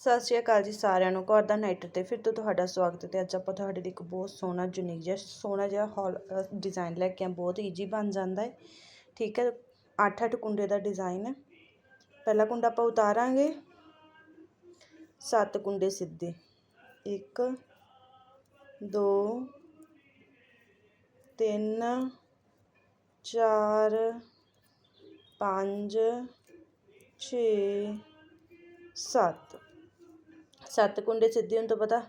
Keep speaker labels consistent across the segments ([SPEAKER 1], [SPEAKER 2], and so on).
[SPEAKER 1] ਸਤਿ ਸ਼੍ਰੀ ਅਕਾਲ ਜੀ ਸਾਰਿਆਂ ਨੂੰ, ਘਰ ਦਾ ਨਾਈਟਰ ਤੇ ਫਿਰ ਤੋਂ ਤੁਹਾਡਾ ਸਵਾਗਤ ਹੈ ਤੇ ਅੱਜ ਆਪਾਂ ਤੁਹਾਡੇ ਲਈ ਇੱਕ ਬਹੁਤ ਸੋਹਣਾ ਯੂਨੀਕ ਜਿਹਾ ਸੋਹਣਾ ਜਿਹਾ ਹਾਲ ਡਿਜ਼ਾਈਨ ਲੈ ਕੇ ਆ ਬਹੁਤ ਈਜੀ ਬਣ ਜਾਂਦਾ ਹੈ। ਠੀਕ ਹੈ 8-8 ਕੁੰਡੇ ਦਾ ਡਿਜ਼ਾਈਨ ਹੈ। ਪਹਿਲਾ ਕੁੰਡਾ ਆਪਾਂ ਉਤਾਰਾਂਗੇ। 7 ਕੁੰਡੇ ਸਿੱਧੇ। 1 2 3 4 5 6 7 ਸੱਤ ਕੁੰਡੇ ਸਿੱਧੇ ਹੋਣ ਤੋਂ ਪਤਾ,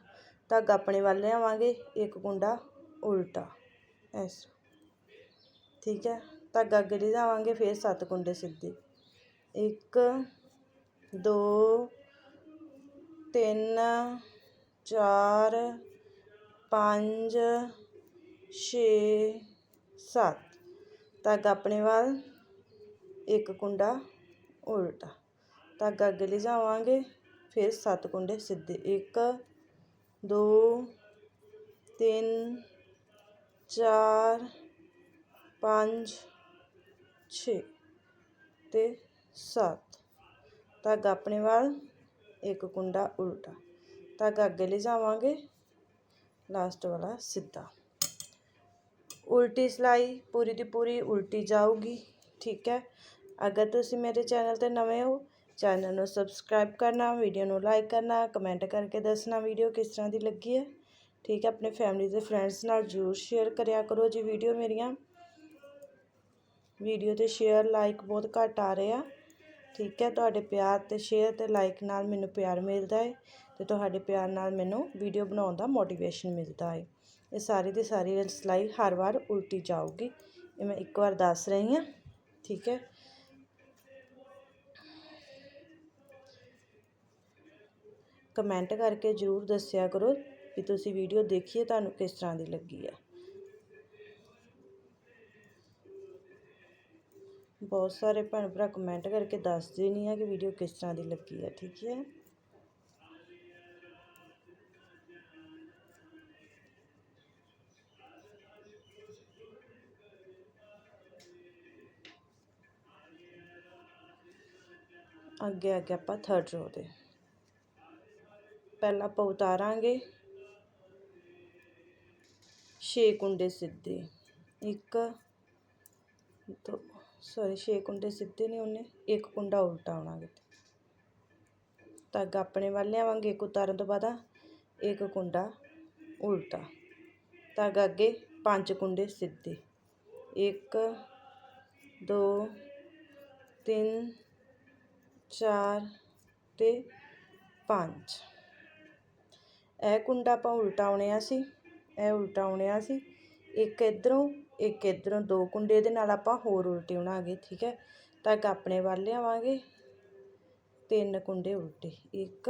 [SPEAKER 1] ਧਾਗਾ ਆਪਣੇ ਵੱਲ ਲਿਆਵਾਂਗੇ, ਇੱਕ ਕੁੰਡਾ ਉਲਟਾ ਐਸ ਠੀਕ ਹੈ, ਧਾਗਾ ਅੱਗੇ ਲਿਜਾਵਾਂਗੇ ਫਿਰ ਸੱਤ ਕੁੰਡੇ ਸਿੱਧੇ। ਇੱਕ, ਦੋ, ਤਿੰਨ, ਚਾਰ, ਪੰਜ, ਛੇ, ਸੱਤ। ਧਾਗਾ ਆਪਣੇ ਵੱਲ, ਇੱਕ ਕੁੰਡਾ ਉਲਟਾ। ਧਾਗਾ ਅੱਗੇ ਲਿਜਾਵਾਂਗੇ ਫਿਰ ਸੱਤ ਕੁੰਡੇ ਸਿੱਧੇ ਇੱਕ ਦੋ ਤਿੰਨ ਚਾਰ ਪੰਜ ਛੇ ਤੇ ਸੱਤ ਧਾਗਾ ਆਪਣੇ ਵੱਲ ਇੱਕ ਕੁੰਡਾ ਉਲਟਾ ਧਾਗਾ ਅੱਗੇ ਲਿਜਾਵਾਂਗੇ ਲਾਸਟ ਵਾਲਾ ਸਿੱਧਾ ਉਲਟੀ ਸਿਲਾਈ ਪੂਰੀ ਦੀ ਪੂਰੀ ਉਲਟੀ ਜਾਊਗੀ ਠੀਕ ਹੈ ਅਗਰ ਤੁਸੀਂ ਮੇਰੇ ਚੈਨਲ ਤੇ ਨਵੇਂ ਹੋ ਚੈਨਲ ਨੂੰ ਸਬਸਕ੍ਰਾਈਬ ਕਰਨਾ, ਵੀਡੀਓ ਨੂੰ ਲਾਈਕ ਕਰਨਾ, ਕਮੈਂਟ ਕਰਕੇ ਦੱਸਣਾ ਵੀਡੀਓ ਕਿਸ ਤਰ੍ਹਾਂ ਦੀ ਲੱਗੀ ਹੈ। ਠੀਕ ਹੈ, ਆਪਣੇ ਫੈਮਿਲੀ ਦੇ ਫਰੈਂਡਸ ਨਾਲ ਜ਼ਰੂਰ ਸ਼ੇਅਰ ਕਰਿਆ ਕਰੋ ਜੀ ਵੀਡੀਓ ਮੇਰੀਆਂ। ਵੀਡੀਓ ਤੇ ਸ਼ੇਅਰ ਲਾਈਕ ਬਹੁਤ ਘੱਟ ਆ ਰਹੇ ਆ। ਠੀਕ ਹੈ, ਤੁਹਾਡੇ ਪਿਆਰ ਤੇ ਸ਼ੇਅਰ ਤੇ ਲਾਈਕ ਨਾਲ ਮੈਨੂੰ ਪਿਆਰ ਮਿਲਦਾ ਹੈ ਤੇ ਤੁਹਾਡੇ ਪਿਆਰ ਨਾਲ ਮੈਨੂੰ ਵੀਡੀਓ ਬਣਾਉਣ ਦਾ ਮੋਟੀਵੇਸ਼ਨ ਮਿਲਦਾ ਹੈ। ਇਹ ਸਾਰੀ ਦੀ ਸਾਰੀ ਸਿਲਾਈ ਹਰ ਵਾਰ ਉਲਟੀ ਜਾਊਗੀ। ਇਹ ਮੈਂ ਇੱਕ ਵਾਰ ਦੱਸ ਰਹੀ ਹਾਂ। ਠੀਕ ਹੈ। ਕਮੈਂਟ ਕਰਕੇ ਜ਼ਰੂਰ ਦੱਸਿਆ ਕਰੋ ਵੀ ਤੁਸੀਂ ਵੀਡੀਓ ਦੇਖੀਏ ਤੁਹਾਨੂੰ ਕਿਸ ਤਰ੍ਹਾਂ ਦੀ ਲੱਗੀ ਆ ਬਹੁਤ ਸਾਰੇ ਭੈਣ ਭਰਾ ਕਮੈਂਟ ਕਰਕੇ ਦੱਸਦੇ ਨਹੀਂ ਆ ਕਿ ਵੀਡੀਓ ਕਿਸ ਤਰ੍ਹਾਂ ਦੀ ਲੱਗੀ ਆ ਠੀਕ ਹੈ ਅੱਗੇ ਅੱਗੇ ਆਪਾਂ ਥਰਡ ਰੋ ਦੇ ਪਹਿਲਾਂ ਆਪਾਂ ਉਤਾਰਾਂਗੇ। 6 ਕੁੰਡੇ ਸਿੱਧੇ। 1 2 ਸੌਰੀ 6 ਕੁੰਡੇ ਸਿੱਧੇ ਨਹੀਂ ਉਹਨੇ। ਇੱਕ ਕੁੰਡਾ ਉਲਟਾ ਆਉਣਾ ਕਿਤੇ ਧਾਗਾ ਆਪਣੇ ਵੱਲ ਲਿਆਵਾਂਗੇ, ਇੱਕ ਉਤਾਰਨ ਤੋਂ ਬਾਅਦ ਇੱਕ ਕੁੰਡਾ ਉਲਟਾ। ਧਾਗਾ ਅੱਗੇ ਪੰਜ ਕੁੰਡੇ ਸਿੱਧੇ। 1 2 3 4 ਤੇ 5 ਇਹ ਕੁੰਡਾ ਆਪਾਂ ਉਲਟਾ ਉਲਟਾਉਣਿਆ ਸੀ, ਇਹ ਉਲਟਾ ਉਲਟਾਉਣਿਆ ਸੀ। ਇੱਕ ਇਧਰੋਂ ਇੱਕ ਇਧਰੋਂ ਦੋ ਕੁੰਡੇ ਇਹਦੇ ਨਾਲ ਆਪਾਂ ਹੋਰ ਉਲਟੇ ਬਣਾਗੇ ਠੀਕ ਹੈ। ਤਾਂ ਆਪਣੇ ਵੱਲ ਲਿਆਵਾਂਗੇ, ਤਿੰਨ ਕੁੰਡੇ ਉਲਟੇ। ਇੱਕ,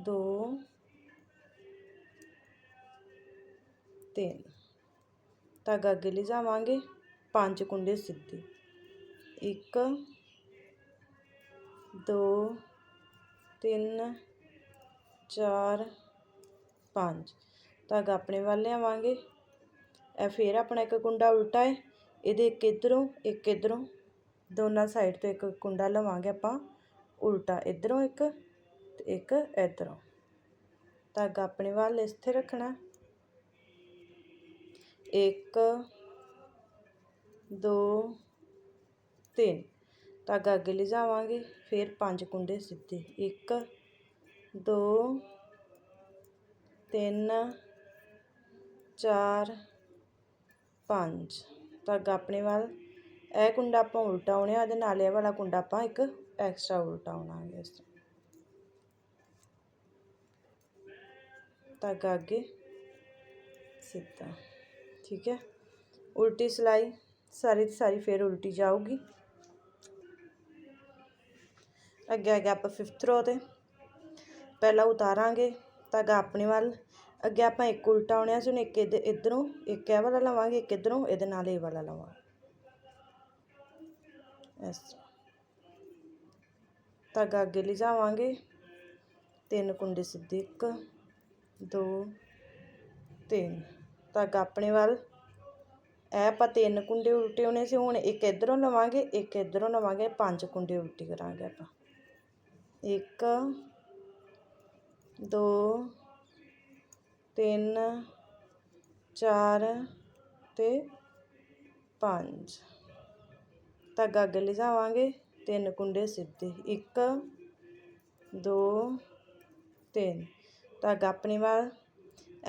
[SPEAKER 1] ਦੋ, ਤਿੰਨ। ਤਾਂ ਅੱਗੇ ਲੈ ਪੰਜ ਕੁੰਡੇ ਸਿੱਧੇ। ਇੱਕ, ਦੋ, ਤਿੰਨ ਚਾਰ, ਪੰਜ। ਧਾਗਾ ਆਪਣੇ ਵੱਲ ਲਿਆਵਾਂਗੇ। ਇਹ ਫੇਰ ਆਪਣਾ ਇੱਕ ਕੁੰਡਾ ਉਲਟਾ ਹੈ। ਇਹਦੇ ਇੱਕ ਇਧਰੋਂ ਇੱਕ ਇਧਰੋਂ। ਦੋਨਾਂ ਸਾਈਡ ਤੋਂ ਇੱਕ ਕੁੰਡਾ ਲਵਾਂਗੇ ਆਪਾਂ। ਉਲਟਾ ਇਧਰੋਂ ਇੱਕ ਤੇ ਇੱਕ ਇਧਰੋਂ। ਧਾਗਾ ਆਪਣੇ ਵੱਲ ਇੱਥੇ ਰੱਖਣਾ। ਇੱਕ, ਦੋ, ਤਿੰਨ। ਧਾਗਾ ਅੱਗੇ ਲਿਜਾਵਾਂਗੇ। ਫਿਰ ਪੰਜ ਕੁੰਡੇ ਸਿੱਧੇ। ਇੱਕ ਦੋ, ਤਿੰਨ, ਚਾਰ, ਪੰਜ। ਧਾਗਾ ਆਪਣੇ ਵੱਲ। ਇਹ ਕੁੰਡਾ ਆਪਾਂ ਉਲਟਾਉਣਾ ਉਹਦੇ ਨਾਲ ਇਹ ਵਾਲਾ ਕੁੰਡਾ ਆਪਾਂ ਇੱਕ ਐਕਸਟਰਾ ਉਲਟਾਉਣਾਗੇ ਇਸ ਧਾਗਾ ਅੱਗੇ ਸਿੱਧਾ, ਠੀਕ ਹੈ? ਉਲਟੀ ਸਿਲਾਈ, ਸਾਰੀ ਦੀ ਸਾਰੀ ਫੇਰ ਉਲਟੀ ਜਾਊਗੀ। ਅੱਗੇ ਅੱਗੇ ਆਪਾਂ ਫਿਫਥ ਰੋ ਤੇ। ਪਹਿਲਾਂ ਉਤਾਰਾਂਗੇ ਧਾਗਾ ਆਪਣੇ ਵੱਲ। ਅੱਗੇ ਆਪਾਂ ਇੱਕ ਉਲਟਾ ਆਉਣਿਆ ਸੀ ਇੱਕ ਇਧਰੋਂ ਇੱਕ ਇਹ ਵਾਲਾ ਲਵਾਂਗੇ, ਇੱਕ ਇਧਰੋਂ ਇਹਦੇ ਨਾਲ ਇਹ ਵਾਲਾ ਲਵਾਂਗੇ। ਇਸ ਧਾਗਾ ਅੱਗੇ ਲਿਜਾਵਾਂਗੇ ਤਿੰਨ ਕੁੰਡੇ ਸਿੱਧੇ, ਇੱਕ, ਦੋ, ਤਿੰਨ। ਧਾਗਾ ਆਪਣੇ ਵੱਲ। ਇਹ ਆਪਾਂ ਤਿੰਨ ਕੁੰਡੇ ਉਲਟੇ ਹੋਣੇ ਸੀ, ਹੁਣ ਇੱਕ ਇਧਰੋਂ ਲਵਾਂਗੇ, ਇੱਕ ਇਧਰੋਂ ਲਵਾਂਗੇ, ਪੰਜ ਕੁੰਡੇ ਉਲਟੀ ਕਰਾਂਗੇ ਆਪਾਂ। ਇੱਕ ਦੋ, ਤਿੰਨ, ਚਾਰ ਅਤੇ ਪੰਜ। ਧਾਗਾ ਅੱਗੇ ਲਿਜਾਵਾਂਗੇ। ਤਿੰਨ ਕੁੰਡੇ ਸਿੱਧੇ। ਇੱਕ, ਦੋ, ਤਿੰਨ। ਧਾਗਾ ਆਪਣੇ ਵੱਲ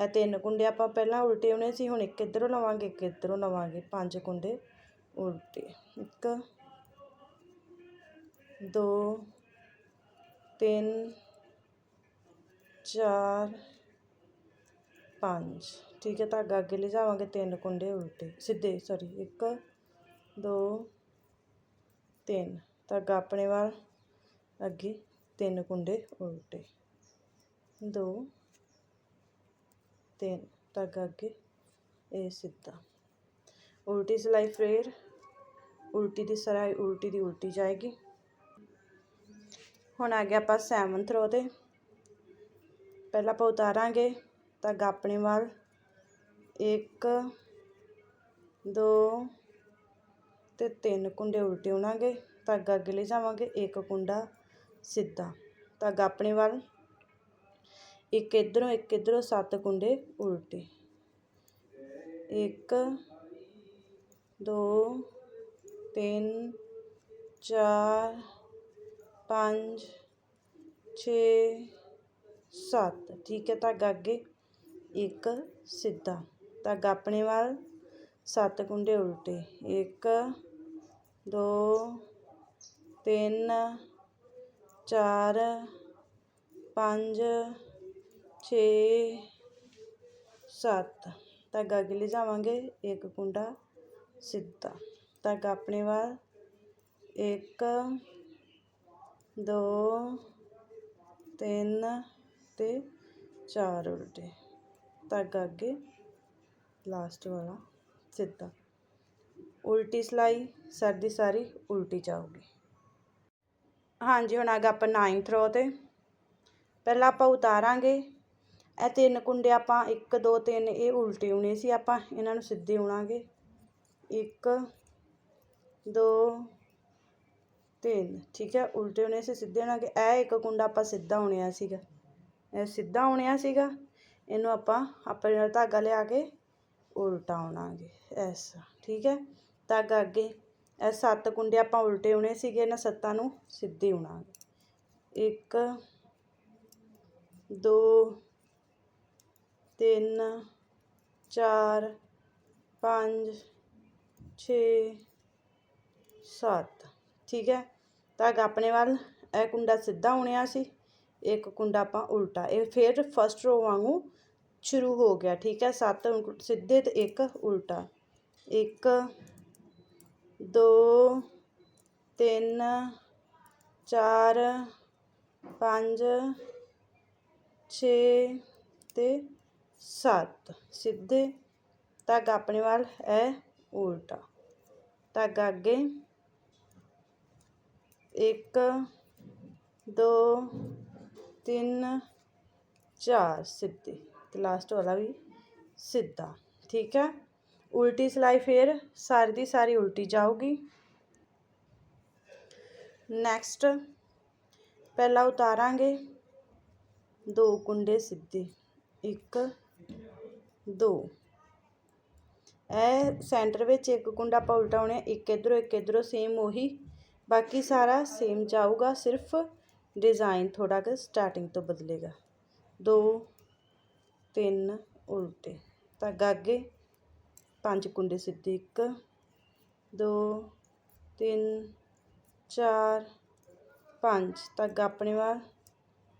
[SPEAKER 1] ਇਹ ਤਿੰਨ ਕੁੰਡੇ ਆਪਾਂ ਪਹਿਲਾਂ ਉਲਟੇ ਹੋਣੇ ਸੀ। ਹੁਣ ਇੱਕ ਇੱਧਰੋਂ ਲਵਾਂਗੇ, ਇੱਕ ਇੱਧਰੋਂ ਲਵਾਂਗੇ। ਪੰਜ ਕੁੰਡੇ ਉਲਟੇ। ਇੱਕ, ਦੋ, ਤਿੰਨ ਚਾਰ, ਪੰਜ। ਠੀਕ ਹੈ, ਧਾਗਾ ਅੱਗੇ ਲਿਜਾਵਾਂਗੇ, ਤਿੰਨ ਕੁੰਡੇ ਉਲਟੇ। ਸਿੱਧੇ ਸੌਰੀ ਇੱਕ, ਦੋ, ਤਿੰਨ। ਧਾਗਾ ਆਪਣੇ ਵੱਲ, ਅੱਗੇ ਤਿੰਨ ਕੁੰਡੇ ਉਲਟੇ। ਦੋ, ਤਿੰਨ। ਧਾਗਾ ਅੱਗੇ, ਇਹ ਸਿੱਧਾ। ਉਲਟੀ ਸਿਲਾਈ ਫੇਰ, ਉਲਟੀ ਦੀ ਸਿਲਾਈ ਉਲਟੀ ਦੀ ਉਲਟੀ ਜਾਏਗੀ। ਹੁਣ ਆ ਗਿਆ ਆਪਾਂ 7th ਰੋ ਤੇ। ਪਹਿਲਾਂ ਆਪਾਂ ਉਤਾਰਾਂਗੇ ਧਾਗਾ ਆਪਣੇ ਵੱਲ। ਇੱਕ, ਦੋ ਤੇ ਤਿੰਨ ਕੁੰਡੇ ਉਲਟੇ ਉਣਾਂਗੇ ਧਾਗਾ ਅੱਗੇ ਲੈ ਜਾਵਾਂਗੇ। ਇੱਕ ਕੁੰਡਾ ਸਿੱਧਾ ਧਾਗਾ ਆਪਣੇ ਵੱਲ। ਇੱਕ ਇਧਰੋਂ ਇੱਕ ਇਧਰੋਂ ਸੱਤ ਕੁੰਡੇ ਉਲਟੇ। ਇੱਕ, ਦੋ, ਤਿੰਨ, ਚਾਰ, ਪੰਜ, ਛੇ ਸੱਤ। ਠੀਕ ਹੈ ਧਾਗਾ ਅੱਗੇ ਇੱਕ ਸਿੱਧਾ। ਧਾਗਾ ਆਪਣੇ ਵੱਲ ਸੱਤ ਕੁੰਡੇ ਉਲਟੇ। ਇੱਕ, ਦੋ, ਤਿੰਨ, ਚਾਰ, ਪੰਜ, ਛੇ, ਸੱਤ। ਧਾਗਾ ਅੱਗੇ ਲਿਜਾਵਾਂਗੇ। ਇੱਕ ਕੁੰਡਾ ਸਿੱਧਾ। ਧਾਗਾ ਆਪਣੇ ਵੱਲ ਇੱਕ, ਦੋ, ਤਿੰਨ ਤੇ ਚਾਰ ਉਲਟੇ। ਧਾਗਾ ਅੱਗੇ ਲਾਸਟ ਵਾਲਾ, ਸਿੱਧਾ। ਉਲਟੀ ਸਿਲਾਈ ਸਰਦੀ ਸਾਰੀ ਉਲਟੀ ਜਾਊਗੀ। ਹਾਂਜੀ, ਹੁਣ ਅੱਗੇ ਆਪਾਂ 9th ਰੋ ਤੇ। ਪਹਿਲਾਂ ਆਪਾਂ ਉਤਾਰਾਂਗੇ। ਇਹ ਤਿੰਨ ਕੁੰਡੇ ਆਪਾਂ 1 2 3 ਇਹ ਉਲਟੇ ਹੋਣੇ ਸੀ। ਆਪਾਂ ਇਹਨਾਂ ਨੂੰ ਸਿੱਧੇ ਉਣਾਂਗੇ 1 2 ਤਿੰਨ। ਠੀਕ ਹੈ, ਉਲਟੇ ਹੋਣੇ ਸੀ, ਸਿੱਧੇ ਉਣਾਂਗੇ ਇਹ ਇੱਕ ਕੁੰਡਾ ਆਪਾਂ ਸਿੱਧਾ ਹੋਣਿਆ ਸੀਗਾ। ਸਿੱਧਾ ਉਣਿਆ ਸੀਗਾ। ਇਹਨੂੰ ਆਪਾਂ ਆਪਣੇ ਨਾਲ ਧਾਗਾ ਲਿਆ ਕੇ ਉਲਟਾ ਉਣਾਂਗੇ ਇਸ ਠੀਕ ਹੈ? ਧਾਗਾ ਅੱਗੇ। ਇਹ ਸੱਤ ਕੁੰਡੇ ਆਪਾਂ ਉਲਟੇ ਆਉਣੇ ਸੀਗੇ, ਇਹਨਾਂ ਸੱਤਾਂ ਨੂੰ ਸਿੱਧੇ ਉਣਾਂਗੇ ਇੱਕ, ਦੋ, ਤਿੰਨ, ਚਾਰ, ਪੰਜ, ਛੇ, ਸੱਤ। ਠੀਕ ਹੈ? ਧਾਗਾ ਆਪਣੇ ਵੱਲ। ਇਹ ਕੁੰਡਾ ਸਿੱਧਾ ਉਣਿਆ ਸੀ। ਇੱਕ ਕੁੰਡਾ ਆਪਾਂ ਉਲਟਾ, ਇਹ ਫਿਰ ਫਸਟ ਰੋ ਵਾਂਗੂ ਸ਼ੁਰੂ ਹੋ ਗਿਆ, ਠੀਕ ਹੈ? ਸੱਤ ਸਿੱਧੇ ਤੇ ਇੱਕ ਉਲਟਾ। ਇੱਕ, ਦੋ, ਤਿੰਨ, ਚਾਰ, ਪੰਜ 6 ਤੇ 7 ਸਿੱਧੇ ਧਾਗਾ ਆਪਣੇ ਵੱਲ ਹੈ ਉਲਟਾ। ਧਾਗਾ ਅੱਗੇ। 1 2 तीन चार सीधे तो लास्ट वाला भी सीधा ठीक है उल्टी सिलाई फिर सारी दी सारी उल्टी जाऊगी नेक्स्ट पहला उतारा दो कुंडे सीधे एक दो सेंटर में एक कुंड आप उल्टा होने एक इधरों एक इधरों सेम उ बाकी सारा सेम जाऊगा सिर्फ़ ਡਿਜ਼ਾਈਨ ਥੋੜਾ ਜਿਹਾ ਸਟਾਰਟਿੰਗ ਤੋਂ ਬਦਲੇਗਾ ਦੋ ਤਿੰਨ ਉਲਟੇ ਧਾਗਾ ਅੱਗੇ ਪੰਜ ਕੁੰਡੇ ਸਿੱਧੇ ਇੱਕ ਦੋ ਤਿੰਨ ਚਾਰ ਪੰਜ ਧਾਗਾ ਆਪਣੇ ਵੱਲ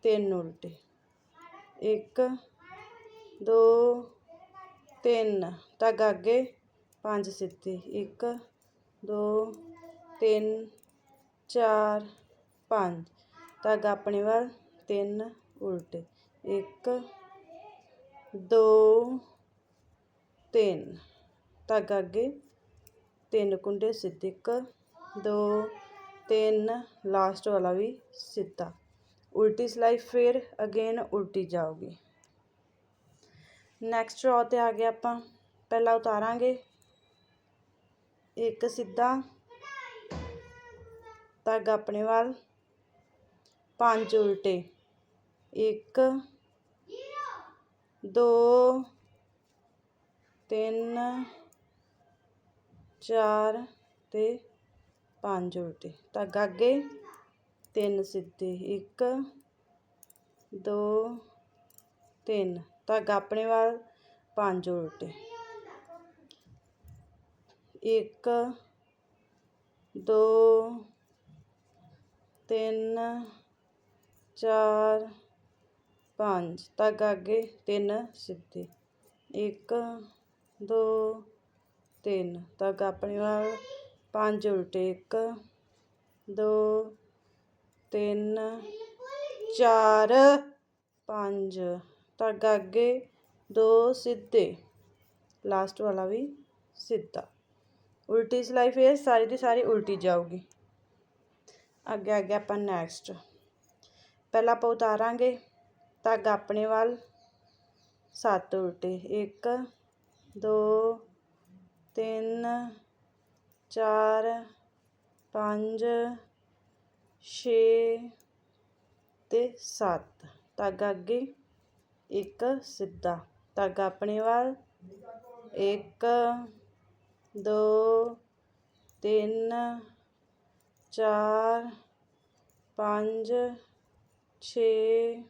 [SPEAKER 1] ਤਿੰਨ ਉਲਟੇ ਇੱਕ ਦੋ ਤਿੰਨ ਧਾਗਾ ਅੱਗੇ ਪੰਜ ਸਿੱਧੇ ਇੱਕ ਦੋ ਤਿੰਨ ਚਾਰ ਪੰਜ ਧਾਗਾ ਆਪਣੇ ਵੱਲ, ਤਿੰਨ ਉਲਟੇ। ਇੱਕ, ਦੋ, ਤਿੰਨ। ਧਾਗਾ ਅੱਗੇ, ਤਿੰਨ ਕੁੰਡੇ ਸਿੱਧੇ। ਇੱਕ, ਦੋ, ਤਿੰਨ। ਲਾਸਟ ਵਾਲਾ ਵੀ ਸਿੱਧਾ। ਉਲਟੀ ਸਿਲਾਈ ਫਿਰ ਅਗੇਨ ਉਲਟੀ ਜਾਊਗੀ। ਨੈਕਸਟ ਰੋ ਤੇ ਆ ਗਿਆ ਆਪਾਂ। ਪਹਿਲਾਂ ਉਤਾਰਾਂਗੇ। ਇੱਕ ਸਿੱਧਾ। ਧਾਗਾ ਆਪਣੇ ਵੱਲ ਪੰਜ ਉਲਟੇ ਇੱਕ ਦੋ ਤਿੰਨ ਚਾਰ ਤੇ ਪੰਜ ਉਲਟੇ ਧਾਗਾ ਅੱਗੇ ਤਿੰਨ ਸਿੱਧੇ ਇੱਕ ਦੋ ਤਿੰਨ ਧਾਗਾ ਆਪਣੇ ਵੱਲ ਪੰਜ ਉਲਟੇ ਇੱਕ ਦੋ ਤਿੰਨ ਚਾਰ, ਪੰਜ। ਧਾਗਾ ਅੱਗੇ ਤਿੰਨ ਸਿੱਧੇ। ਇੱਕ, ਦੋ, ਤਿੰਨ। ਧਾਗਾ ਆਪਣੇ ਵੱਲ ਪੰਜ ਉਲਟੇ। ਇੱਕ, ਦੋ, ਤਿੰਨ, ਚਾਰ, ਪੰਜ। ਧਾਗਾ ਅੱਗੇ ਦੋ ਸਿੱਧੇ। ਲਾਸਟ ਵਾਲਾ ਵੀ ਸਿੱਧਾ। ਉਲਟੀ ਸਿਲਾਈ ਫੇਰ ਸਾਰੀ ਦੀ ਸਾਰੀ ਉਲਟੀ ਜਾਊਗੀ। ਅੱਗੇ ਅੱਗੇ ਆਪਾਂ ਨੈਕਸਟ ਪਹਿਲਾਂ ਆਪਾਂ ਉਤਾਰਾਂਗੇ। ਧਾਗਾ ਆਪਣੇ ਵੱਲ। ਸੱਤ ਉਲਟੇ। ਇੱਕ, ਦੋ, ਤਿੰਨ, ਚਾਰ, ਪੰਜ, ਛੇ ਤੇ ਸੱਤ। ਧਾਗਾ ਅੱਗੇ। ਇੱਕ, ਸਿੱਧਾ। ਧਾਗਾ ਆਪਣੇ ਵੱਲ। ਇੱਕ, ਦੋ, ਤਿੰਨ, ਚਾਰ, ਪੰਜ ਛੇ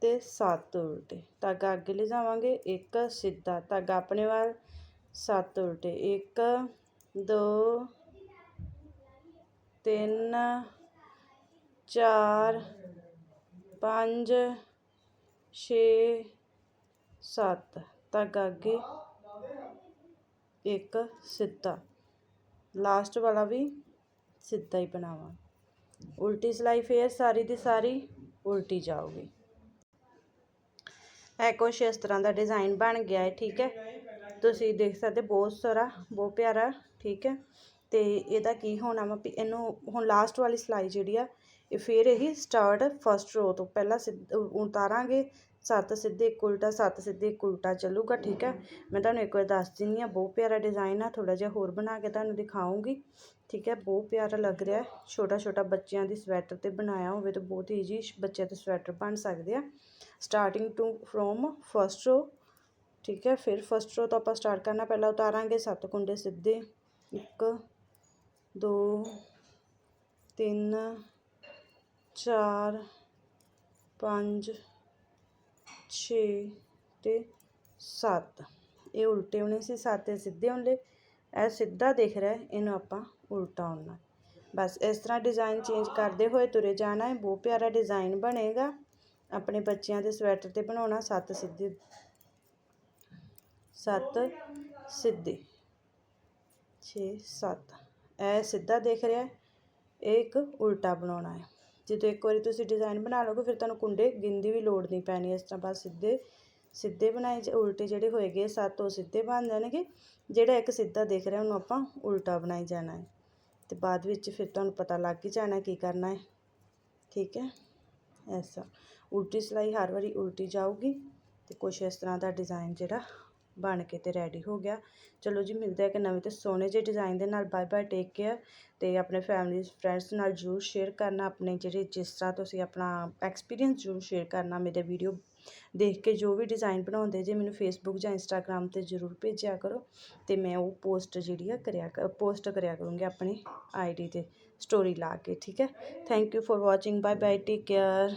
[SPEAKER 1] ਤੇ ਸੱਤ ਉਲਟੇ। ਧਾਗਾ ਅੱਗੇ ਲੈ ਜਾਵਾਂਗੇ ਇੱਕ ਸਿੱਧਾ। ਧਾਗਾ ਆਪਣੇ ਵੱਲ। ਸੱਤ ਉਲਟੇ। ਇੱਕ, ਦੋ, ਤਿੰਨ, ਚਾਰ, ਪੰਜ, ਛੇ, ਸੱਤ। ਧਾਗਾ ਅੱਗੇ। ਇੱਕ ਸਿੱਧਾ। ਲਾਸਟ ਵਾਲਾ ਵੀ ਸਿੱਧਾ ਹੀ ਬਣਾਵਾਂ ਉਲਟੀ ਸਿਲਾਈ ਫੇਰ ਸਾਰੀ ਦੀ ਸਾਰੀ ਉਲਟੀ ਜਾਊਗੀ। ਇਹ ਕੁਛ ਇਸ ਤਰ੍ਹਾਂ ਦਾ ਡਿਜ਼ਾਈਨ ਬਣ ਗਿਆ ਹੈ, ਠੀਕ ਹੈ? ਤੁਸੀਂ ਦੇਖ ਸਕਦੇ ਬਹੁਤ ਸਾਰਾ, ਬਹੁਤ ਪਿਆਰਾ, ਠੀਕ ਹੈ? ਤੇ ਇਹਦਾ ਕੀ ਹੋਣਾ ਵਾ ਵੀ ਇਹਨੂੰ ਹੁਣ ਲਾਸਟ ਵਾਲੀ ਸਿਲਾਈ ਜਿਹੜੀ ਆ, ਇਹ ਫੇਰ ਇਹੀ ਸਟਾਰਟ ਫਸਟ ਰੋ ਤੋਂ ਪਹਿਲਾਂ ਸਿੱਧ, ਉਤਾਰਾਂਗੇ ਸੱਤ ਸਿੱਧੇ ਇੱਕ ਉਲਟਾ, ਸੱਤ ਸਿੱਧੇ ਇੱਕ ਉਲਟਾ ਚੱਲੂਗਾ, ਠੀਕ ਹੈ? ਮੈਂ ਤੁਹਾਨੂੰ ਇੱਕ ਵਾਰ ਦੱਸ ਦਿੰਦੀ ਹਾਂ, ਬਹੁਤ ਪਿਆਰਾ ਡਿਜ਼ਾਈਨ ਆ ਥੋੜਾ ਜਿਹਾ ਹੋਰ ਬਣਾ ਕੇ ਤੁਹਾਨੂੰ ਦਿਖਾਉਂਗੀ, ਠੀਕ ਹੈ? ਬਹੁਤ ਪਿਆਰਾ ਲੱਗ ਰਿਹਾ ਛੋਟਾ ਛੋਟਾ ਬੱਚਿਆਂ ਦੀ ਸਵੈਟਰ ਤੇ ਬਣਾਇਆ ਹੋਵੇ ਤਾਂ ਬਹੁਤ ਈਜੀ ਬੱਚਿਆਂ ਦੇ ਸਵੈਟਰ ਬਣ ਸਕਦੇ ਆ। ਸਟਾਰਟਿੰਗ ਟੂ ਫਰੋਮ ਫਸਟ ਰੋ ਠੀਕ ਹੈ? ਫਿਰ ਫਸਟ ਰੋ ਤੋਂ ਆਪਾਂ ਸਟਾਰਟ ਕਰਨਾ, ਪਹਿਲਾਂ ਉਤਾਰਾਂਗੇ ਸੱਤ ਕੁੰਡੇ ਸਿੱਧੇ, ਇੱਕ, ਦੋ, ਤਿੰਨ, ਚਾਰ, ਪੰਜ ਛੇ ਤੇ ਸੱਤ। ਇਹ ਉਲਟੇ ਹੋਣੇ ਸੀ, ਸੱਤ ਤੇ ਸਿੱਧੇ ਹੋਣੇ ਇਹ ਸਿੱਧਾ ਦਿਖ ਰਿਹਾ, ਇਹਨੂੰ ਆਪਾਂ ਉਲਟਾ ਹੋਣਾ ਬਸ ਇਸ ਤਰ੍ਹਾਂ ਡਿਜ਼ਾਈਨ ਚੇਂਜ ਕਰਦੇ ਹੋਏ ਤੁਰੇ ਜਾਣਾ ਹੈ। ਬਹੁਤ ਪਿਆਰਾ ਡਿਜ਼ਾਈਨ ਬਣੇਗਾ। ਆਪਣੇ ਬੱਚਿਆਂ ਦੇ ਸਵੈਟਰ ਤੇ ਬਣਾਉਣਾ, ਸੱਤ ਸਿੱਧੇ। ਸੱਤ ਸਿੱਧੇ। 6 7 ਇਹ ਸਿੱਧਾ ਦਿਖ ਰਿਹਾ। ਇਹ ਇੱਕ ਉਲਟਾ ਬਣਾਉਣਾ ਹੈ। ਜਦੋਂ ਇੱਕ ਵਾਰੀ ਤੁਸੀਂ ਡਿਜ਼ਾਈਨ ਬਣਾ ਲਓਗੇ, ਫਿਰ ਤੁਹਾਨੂੰ ਕੁੰਡੇ ਗਿਣਦੀ ਵੀ ਲੋੜ ਨਹੀਂ ਪੈਣੀ। ਇਸ ਤਰ੍ਹਾਂ ਬਸ ਸਿੱਧੇ ਸਿੱਧੇ ਬਣਾਏ ਉਲਟੇ ਜਿਹੜੇ ਹੋਏਗੇ ਸੱਤ ਉਹ ਸਿੱਧੇ ਬਣ ਜਾਣਗੇ। ਜਿਹੜਾ ਇੱਕ ਸਿੱਧਾ ਦਿਖ ਰਿਹਾ, ਉਹਨੂੰ ਆਪਾਂ ਉਲਟਾ ਬਣਾਈ ਜਾਣਾ ਹੈ। ਤੇ ਬਾਅਦ ਵਿੱਚ ਫਿਰ ਤੁਹਾਨੂੰ ਪਤਾ ਲੱਗ ਹੀ ਜਾਣਾ ਕੀ ਕਰਨਾ ਹੈ। ਠੀਕ ਹੈ? ਐਸਾ। ਉਲਟੀ ਸਿਲਾਈ ਹਰ ਵਾਰੀ ਉਲਟੀ ਜਾਊਗੀ ਤੇ ਕੁਛ ਇਸ ਤਰ੍ਹਾਂ ਦਾ ਡਿਜ਼ਾਈਨ ਜਿਹੜਾ ਬਣ ਕੇ ਤੇ ਰੈਡੀ ਹੋ ਗਿਆ। ਚਲੋ ਜੀ, ਮਿਲਦੇ ਆ ਕਿ ਨਵੇਂ ਤੇ ਸੋਹਣੇ ਜਿਹੇ ਡਿਜ਼ਾਈਨ ਦੇ ਨਾਲ। ਬਾਏ ਬਾਏ ਟੇਕ ਕੇਅਰ ਤੇ ਆਪਣੇ ਫੈਮਿਲੀ ਫਰੈਂਡਸ ਨਾਲ ਜਰੂਰ ਸ਼ੇਅਰ ਕਰਨਾ। ਆਪਣੇ ਜਿਹੜੇ ਜਿਸ ਤਰ੍ਹਾਂ ਤੁਸੀਂ ਆਪਣਾ ਐਕਸਪੀਰੀਅੰਸ ਜਰੂਰ ਸ਼ੇਅਰ ਕਰਨਾ। ਮੇਰੇ ਵੀਡੀਓ ਦੇਖ ਕੇ ਜੋ ਵੀ ਡਿਜ਼ਾਈਨ ਬਣਾਉਂਦੇ, ਜੇ ਮੈਨੂੰ ਫੇਸਬੁੱਕ ਜਾਂ ਇੰਸਟਾਗ੍ਰam ਤੇ ਜਰੂਰ ਭੇਜਿਆ ਕਰੋ ਤੇ ਮੈਂ ਉਹ ਪੋਸਟ ਜਿਹੜੀ ਆ ਕਰਿਆ ਪੋਸਟ ਕਰਿਆ ਕਰੂੰਗੀ ਆਪਣੀ ਆਈਡੀ ਤੇ ਸਟੋਰੀ ਲਾ ਕੇ, ਠੀਕ ਹੈ? Thank you for watching bye bye take care